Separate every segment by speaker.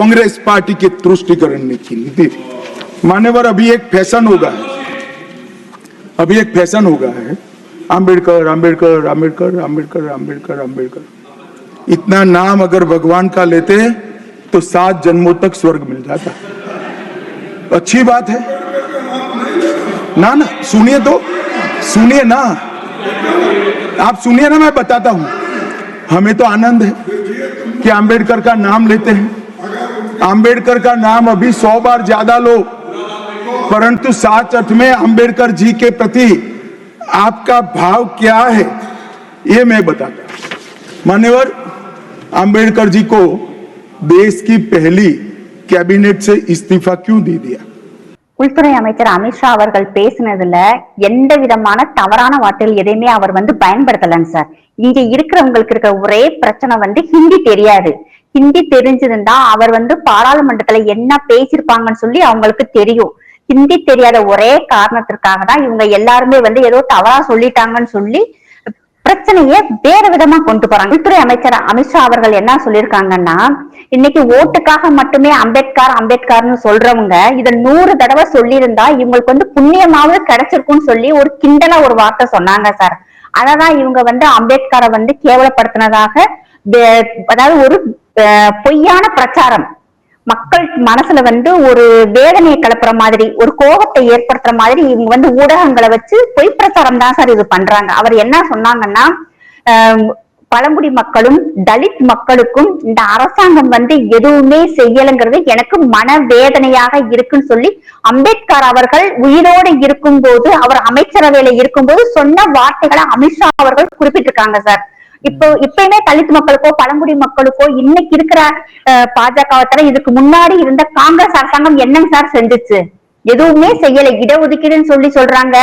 Speaker 1: Congress party के तुष्टिकरण की नीति थी। मान्यवर अभी एक फ़ैशन होगा है। अभी एक फ़ैशन हो गया है। आम्बेडकर आम्बेडकर आम्बेडकर आम्बेडकर आम्बेडकर आम्बेडकर इतना नाम अगर भगवान का लेते तो सात जन्मों तक स्वर्ग मिल जाता। अच्छी बात है। ना ना, सुनिए तो। सुनिए ना। आप सुनिए ना, मैं बताता हूँ। हमें तो आनंद है कि आम्बेडकर का नाम लेते हैं। आम्बेडकर का नाम अभी सौ बार ज्यादा लो परंतु साच अर्थ में अंबेडकर जी के प्रति आपका भाव क्या है ये मैं बताता हूं। मान्यवर अंबेडकर जी को देश की पहली कैबिनेट से इस्तीफा क्यों दे दिया
Speaker 2: உள்துறை அமைச்சர் அமித்ஷா அவர்கள் பேசினதுல எந்த விதமான தவறான வார்த்தைகள் எதையுமே அவர் வந்து பயன்படுத்தலங்க சார் இங்க இருக்கிறவங்களுக்கு இருக்கிற ஒரே பிரச்சனை வந்து ஹிந்தி தெரியாது ஹிந்தி தெரிஞ்சிருந்தா அவர் வந்து பாராளுமன்றத்துல என்ன பேசியிருப்பாங்கன்னு சொல்லி அவங்களுக்கு தெரியும். ஹிந்தி தெரியாத ஒரே காரணத்திற்காக தான் இவங்க எல்லாருமே வந்து ஏதோ தவறா சொல்லிட்டாங்கன்னு சொல்லி பிரச்சனையை வேற விதமா கொண்டு போறாங்க. உள்துறை அமைச்சர் அமித்ஷா அவர்கள் என்ன சொல்லியிருக்காங்கன்னா இன்னைக்கு ஓட்டுக்காக மட்டுமே அம்பேத்கர் அம்பேத்கர்னு சொல்றவங்க இத நூறு தடவை சொல்லியிருந்தா இவங்களுக்கு வந்து புண்ணியமாவது கிடைச்சிருக்கும்னு சொல்லி ஒரு கிண்டலா ஒரு வார்த்தை சொன்னாங்க சார். அததான் இவங்க வந்து அம்பேத்கரை வந்து கேவலப்படுத்தினதாக அதாவது ஒரு பொய்யான பிரச்சாரம். மக்கள் மனசுல வந்து ஒரு வேதனையை கிளப்புற மாதிரி ஒரு கோபத்தை ஏற்படுத்துற மாதிரி இவங்க வந்து ஊடகங்களை வச்சு பொய் பிரச்சாரம் தான் சார் இது பண்றாங்க. அவர் என்ன சொன்னாங்கன்னா பழங்குடி மக்களும் தலித் மக்களுக்கும் இந்த அரசாங்கம் வந்து எதுவுமே செய்யலைங்கிறது எனக்கு மன வேதனையாக இருக்குன்னு சொல்லி அம்பேத்கர் அவர்கள் உயிரோடு இருக்கும்போது அவர் அமைச்சரவையில இருக்கும்போது சொன்ன வார்த்தைகளை அமித்ஷா அவர்கள் குறிப்பிட்டிருக்காங்க சார். இப்போ இப்பயுமே தலித் மக்களுக்கோ பழங்குடி மக்களுக்கோ இன்னைக்கு இருக்கிற பாஜக இதுக்கு முன்னாடி இருந்த காங்கிரஸ் அரசாங்கம் என்னங்க சார் செஞ்சுச்சு? எதுவுமே செய்யல. இடஒதுக்கீடுன்னு சொல்லி சொல்றாங்க.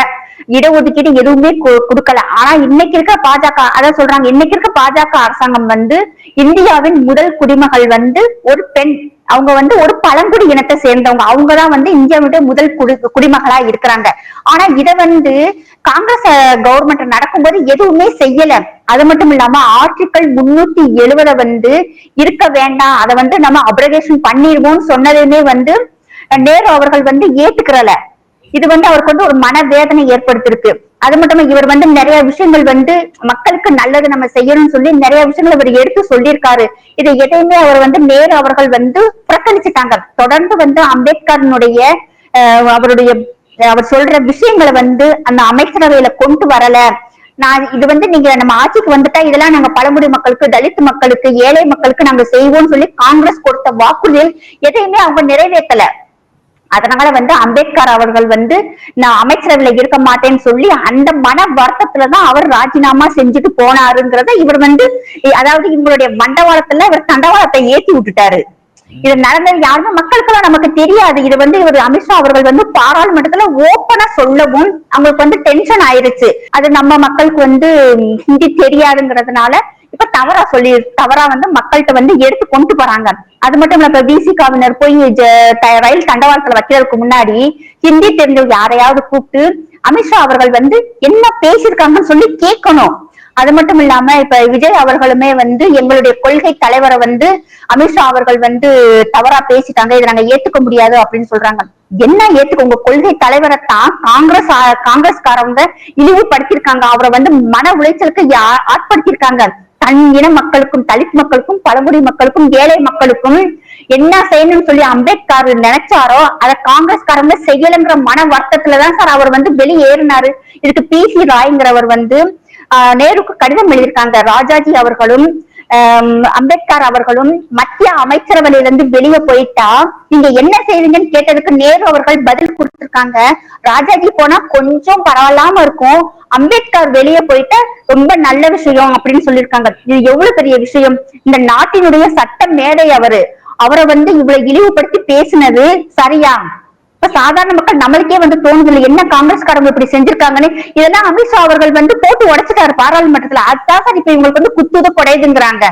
Speaker 2: இடஒதுக்கீடு எதுவுமே கொடுக்கல. ஆனா இன்னைக்கு இருக்க பாஜக அதான் சொல்றாங்க இன்னைக்கு இருக்க பாஜக அரசாங்கம் வந்து இந்தியாவின் முதல் குடிமகள் வந்து ஒரு பெண். அவங்க வந்து ஒரு பழங்குடி இனத்தை சேர்ந்தவங்க. அவங்கதான் வந்து இந்தியாவுடைய முதல் குடி குடிமகளா இருக்கிறாங்க. ஆனா இத வந்து காங்கிரஸ் கவர்மெண்ட் நடக்கும்போது எதுவுமே செய்யல. அது மட்டும் இல்லாம ஆர்டிகல் முன்னூத்தி எழுபத வந்து இருக்க வேண்டாம். அதை வந்து நம்ம அப்ரகேஷன் பண்ணிடுவோம் சொன்னதுமே வந்து நேரு அவர்கள் வந்து ஏத்துக்கிறல. இது வந்து அவருக்கு வந்து ஒரு மனவேதனை ஏற்படுத்திருக்கு. அது மட்டும் இவர் வந்து நிறைய விஷயங்கள் வந்து மக்களுக்கு நல்லது நம்ம செய்யணும்னு சொல்லி நிறைய விஷயங்கள் இவர் எடுத்து சொல்லியிருக்காரு. இதை எதையுமே அவர் வந்து நேரு அவர்கள் வந்து புறக்கணிச்சுட்டாங்க. தொடர்ந்து வந்து அம்பேத்கரனுடைய அவருடைய அவர் சொல்ற விஷயங்களை வந்து அந்த அமைச்சரவையில கொண்டு வரல. நான் இது வந்து நீங்க நம்ம ஆட்சிக்கு வந்துட்டா இதெல்லாம் நாங்க பழங்குடி மக்களுக்கு தலித் மக்களுக்கு ஏழை மக்களுக்கு நாங்க செய்வோம்னு சொல்லி காங்கிரஸ் கொடுத்த வாக்குறுதியில் எதையுமே அவங்க நிறைவேற்றல. அதனால வந்து அம்பேத்கர் அவர்கள் வந்து நான் அமைச்சரவையில இருக்க மாட்டேன்னு சொல்லி அந்த மன வருத்தத்துலதான் அவர் ராஜினாமா செஞ்சுட்டு போனாருங்கிறத இவர் வந்து அதாவது இவங்களுடைய மண்டவாளத்துல இவர் தண்டவாளத்தை ஏத்தி விட்டுட்டாரு. இது நடந்தது யாருமே மக்களுக்கெல்லாம் நமக்கு தெரியாது. இது வந்து இவர் அமித்ஷா அவர்கள் வந்து பாராளுமன்றத்துல ஓப்பனா சொல்லவும் அவங்களுக்கு வந்து டென்ஷன் ஆயிருச்சு. அது நம்ம மக்களுக்கு வந்து ஹிந்தி தெரியாதுங்கிறதுனால இப்ப தவறா சொல்லி தவறா வந்து மக்கள்கிட்ட வந்து எடுத்து கொண்டு போறாங்க. அது மட்டும் இல்ல இப்ப விசிகாவினர் போய் ரயில் தண்டவாளத்துல வைக்கிறதுக்கு முன்னாடி ஹிந்தி தெரிஞ்சவங்க யாரையாவது கூப்பிட்டு அமித்ஷா அவர்கள் வந்து என்ன பேசியிருக்காங்கன்னு சொல்லி கேட்கணும். அது மட்டும் இல்லாம இப்ப விஜய் அவர்களுமே வந்து எங்களுடைய கொள்கை தலைவரை வந்து அமித்ஷா அவர்கள் வந்து தவறா பேசிட்டாங்க. இதை நாங்க ஏத்துக்க முடியாது அப்படின்னு சொல்றாங்க. என்ன ஏத்துக்க? உங்க கொள்கை தலைவரை தான் காங்கிரஸ் காங்கிரஸ்காரவங்க இழிவுபடுத்திருக்காங்க அவரை வந்து மன உளைச்சலுக்கு ஆட்படுத்திருக்காங்க ஆட்படுத்தியிருக்காங்க. தன் இன மக்களுக்கும் தலித் மக்களுக்கும் பழங்குடி மக்களுக்கும் ஏழை மக்களுக்கும் என்ன செய்யணும்னு சொல்லி அம்பேத்கர் நினைச்சாரோ அதை காங்கிரஸ்காரங்க செய்யலைங்கிற மன வருத்தத்துலதான் சார் அவர் வந்து வெளியேறினாரு. இதுக்கு பி சி ராய்ங்கிறவர் வந்து நேருக்கு கடிதம் எழுதியிருக்காங்க ராஜாஜி அவர்களும் அம்பேத்கர் அவர்களும் மத்திய அமைச்சரவையிலிருந்து வெளியே போயிட்டா நீங்க என்ன செய்வீங்கன்னு கேட்டதுக்கு நேரு அவர்கள் பதில் கொடுத்திருக்காங்க. ராஜாஜி போனா கொஞ்சம் பரவாயில்லாம இருக்கும். அம்பேத்கர் வெளியே போயிட்டா ரொம்ப நல்ல விஷயம் அப்படின்னு சொல்லியிருக்காங்க. இது எவ்வளவு பெரிய விஷயம்? இந்த நாட்டினுடைய சட்ட மேதை அவரு. அவரை வந்து இவ்வளவு இழிவுபடுத்தி பேசினது சரியா? இப்ப சாதாரண மக்கள் நம்மளுக்கே வந்து தோணுது இல்லை என்ன காங்கிரஸ்காரங்க இப்படி செஞ்சிருக்காங்கன்னு? இதெல்லாம் அமித்ஷா அவர்கள் வந்து போட்டு உடைச்சிட்டாரு பாராளுமன்றத்துல. அதுதான் சார் இப்ப இவங்களுக்கு வந்து குத்துது குடையுதுங்கிறாங்க.